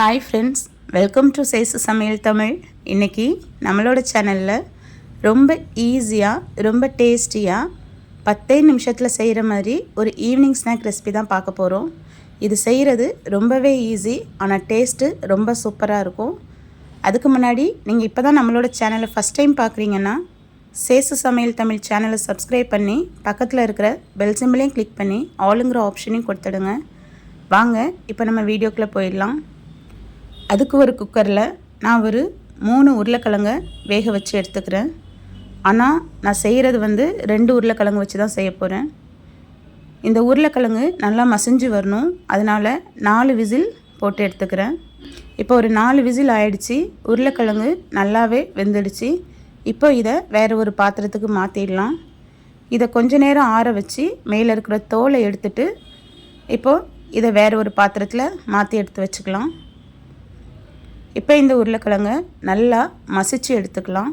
Hi friends welcome to Sesu சமையல் தமிழ் இன்றைக்கி நம்மளோட சேனலில் ரொம்ப ஈஸியாக ரொம்ப டேஸ்டியாக பத்தே நிமிஷத்தில் செய்கிற மாதிரி ஒரு ஈவினிங் ஸ்நாக் ரெசிபி தான் பார்க்க போகிறோம் இது செய்கிறது ரொம்பவே ஈஸி ஆனால் டேஸ்ட்டு ரொம்ப சூப்பராக இருக்கும். அதுக்கு முன்னாடி நீங்கள் இப்போ தான் நம்மளோட சேனலை ஃபஸ்ட் டைம் பார்க்குறீங்கன்னா சேசு சமையல் தமிழ் சேனலை சப்ஸ்கிரைப் பண்ணி பக்கத்தில் இருக்கிற பெல் சிம்பிளையும் கிளிக் பண்ணி ஆளுங்கிற ஆப்ஷனையும் கொடுத்துடுங்க. வாங்க இப்போ நம்ம வீடியோக்குள்ளே போயிடலாம். அதுக்கு ஒரு குக்கரில் நான் ஒரு மூணு உருளைக்கிழங்க வேக வச்சு எடுத்துக்கிறேன். ஆனால் நான் செய்கிறது வந்து ரெண்டு உருளைக்கிழங்கு வச்சு தான் செய்ய போகிறேன் இந்த உருளைக்கிழங்கு நல்லா மசிஞ்சு வரணும். அதனால் நாலு விசில் போட்டு எடுத்துக்கிறேன். இப்போ ஒரு நாலு விசில் ஆயிடுச்சு. உருளைக்கிழங்கு நல்லாவே வெந்துடுச்சு. இப்போ இதை வேறு ஒரு பாத்திரத்துக்கு மாற்றிடலாம் இதை கொஞ்ச நேரம் ஆற வச்சு மேலே இருக்கிற தோலை எடுத்துட்டு இப்போது இதை வேறு ஒரு பாத்திரத்தில் மாற்றி எடுத்து வச்சுக்கலாம். இப்போ இந்த உருளைக்கிழங்க நல்லா மசிச்சு எடுத்துக்கலாம்.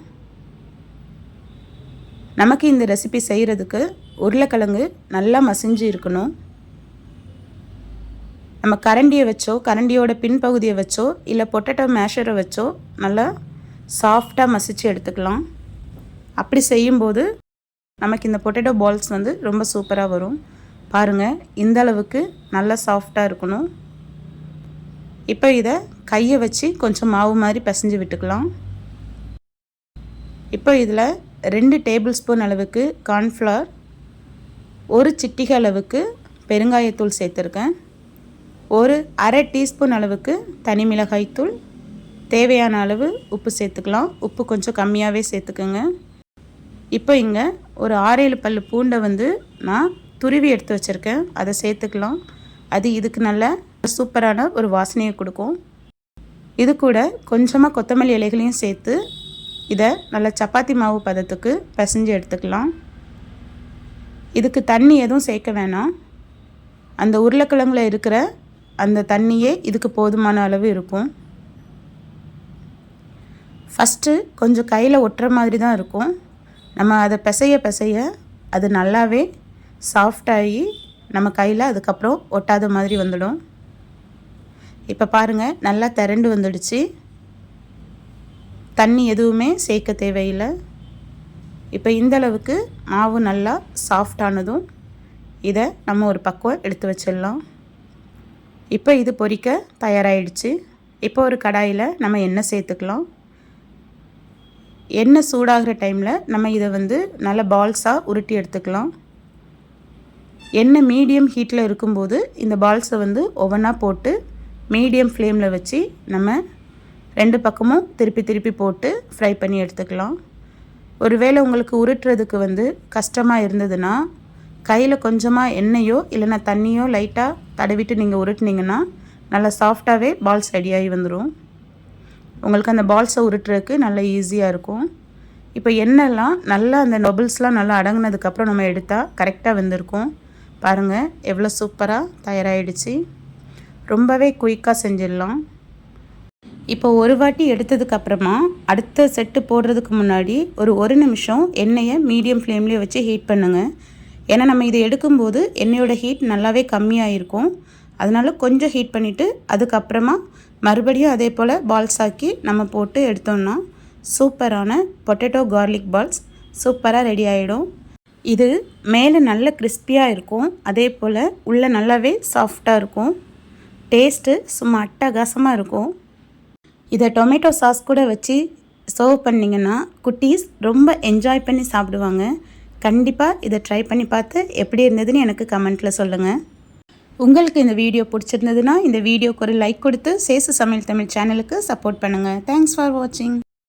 நமக்கு இந்த ரெசிபி செய்கிறதுக்கு உருளைக்கிழங்கு நல்லா மசிஞ்சு இருக்கணும். நம்ம கரண்டியை வச்சோ கரண்டியோட பின்பகுதியை வச்சோ இல்லை பொட்டேட்டோ மேஷரை வச்சோ நல்லா சாஃப்டாக மசிச்சு எடுத்துக்கலாம். அப்படி செய்யும்போது நமக்கு இந்த பொட்டேட்டோ பால்ஸ் வந்து ரொம்ப சூப்பராக வரும். பாருங்கள் இந்த அளவுக்கு நல்லா சாஃப்டாக இருக்கணும். இப்போ இதை கையை வச்சு கொஞ்சம் மாவு மாதிரி பிசைஞ்சு விட்டுக்கலாம். இப்போ இதில் ரெண்டு டேபிள் ஸ்பூன் அளவுக்கு கார்ன்ஃப்ளவர் ஒரு சிட்டிகை அளவுக்கு பெருங்காயத்தூள் சேர்த்துருக்கேன். ஒரு அரை டீஸ்பூன் அளவுக்கு தனி மிளகாய்த்தூள் தேவையான அளவு உப்பு சேர்த்துக்கலாம். உப்பு கொஞ்சம் கம்மியாகவே சேர்த்துக்குங்க. இப்போ இங்கே ஒரு ஆறேழு பல் பூண்டை வந்து நான் துருவி எடுத்து வச்சுருக்கேன். அதை சேர்த்துக்கலாம். அது இதுக்கு நல்ல சூப்பரான ஒரு வாசனையை கொடுக்கும். இது கூட கொஞ்சமாக கொத்தமல்லி இலைகளையும் சேர்த்து இதை நல்லா சப்பாத்தி மாவு பதத்துக்கு பிசைஞ்சு எடுத்துக்கலாம். இதுக்கு தண்ணி எதுவும் சேர்க்க வேணாம். அந்த உருளைக்கிழங்குல இருக்கிற அந்த தண்ணியே இதுக்கு போதுமான அளவு இருக்கும். ஃபஸ்ட்டு கொஞ்சம் கையில் ஒட்டுற மாதிரி தான் இருக்கும். நம்ம அதை பிசைய பிசைய அது நல்லாவே சாஃப்டாகி நம்ம கையில் அதுக்கப்புறம் ஒட்டாத மாதிரி வந்துடும். இப்போ பாருங்கள் நல்லா திரண்டு வந்துடுச்சு. தண்ணி எதுவுமே சேர்க்க தேவையில்லை. இப்போ இந்த அளவுக்கு மாவு நல்லா சாஃப்டானதும் இதை நம்ம ஒரு பக்குவம் எடுத்து வச்சிடலாம். இப்போ இது பொறிக்க தயாராகிடுச்சு இப்போ ஒரு கடாயில் நம்ம எண்ணெய் சேர்த்துக்கலாம். எண்ணெய் சூடாகிற டைமில் நம்ம இதை வந்து நல்ல பால்ஸாக உருட்டி எடுத்துக்கலாம். எண்ணெய் மீடியம் ஹீட்டில் இருக்கும்போது இந்த பால்ஸை வந்து ஒவ்வொன்றா போட்டு மீடியம் ஃப்ளேமில் வச்சு நம்ம ரெண்டு பக்கமும் திருப்பி திருப்பி போட்டு ஃப்ரை பண்ணி எடுத்துக்கலாம். ஒருவேளை உங்களுக்கு உருட்டுறதுக்கு வந்து கஷ்டமாக இருந்ததுன்னா கையில் கொஞ்சமாக எண்ணெயோ இல்லைன்னா தண்ணியோ லைட்டாக தடவிட்டு நீங்கள் உருட்டினீங்கன்னா நல்லா சாஃப்டாகவே பால்ஸ் ரெடியாகி வந்துடும் உங்களுக்கு அந்த பால்ஸை உருட்டுறதுக்கு நல்லா ஈஸியாக இருக்கும். இப்போ எண்ணெய்லாம் நல்லா அந்த நொபிள்ஸ்லாம் நல்லா அடங்கினதுக்கப்புறம் நம்ம எடுத்தால் கரெக்டாக வந்திருக்கும். பாருங்கள் எவ்வளோ சூப்பராக தயாராகிடுச்சு ரொம்பவே குயிக்காக செஞ்சிடலாம். இப்போ ஒரு வாட்டி எடுத்ததுக்கப்புறமா அடுத்த செட்டு போடுறதுக்கு முன்னாடி ஒரு ஒரு நிமிஷம் எண்ணெயை மீடியம் ஃப்ளேம்லேயே வச்சு ஹீட் பண்ணுங்கள் ஏன்னா நம்ம இதை எடுக்கும்போது எண்ணெயோட ஹீட் நல்லாவே கம்மியாக இருக்கும் அதனால் கொஞ்சம் ஹீட் பண்ணிவிட்டு அதுக்கப்புறமா மறுபடியும் அதே போல் பால்ஸ் ஆக்கி நம்ம போட்டு எடுத்தோம்னா சூப்பரான பொட்டேட்டோ கார்லிக் பால்ஸ் சூப்பராக ரெடி ஆகிடும் இது மேலே நல்ல கிறிஸ்பியாக இருக்கும். அதே போல் உள்ளே நல்லாவே சாஃப்டாக இருக்கும். டேஸ்ட்டு சும்மா அட்டகாசமாக இருக்கும். இதை டொமேட்டோ சாஸ் கூட வச்சு சர்வ் பண்ணிங்கன்னா குட்டீஸ் ரொம்ப என்ஜாய் பண்ணி சாப்பிடுவாங்க. கண்டிப்பாக இதை ட்ரை பண்ணி பார்த்து எப்படி இருந்ததுன்னு எனக்கு கமெண்ட்டில் சொல்லுங்கள் உங்களுக்கு இந்த வீடியோ பிடிச்சிருந்ததுன்னா இந்த வீடியோக்கு ஒரு லைக் கொடுத்து சேசு சமையல் தமிழ் சேனலுக்கு சப்போர்ட் பண்ணுங்கள் தேங்க்ஸ் ஃபார் வாட்சிங்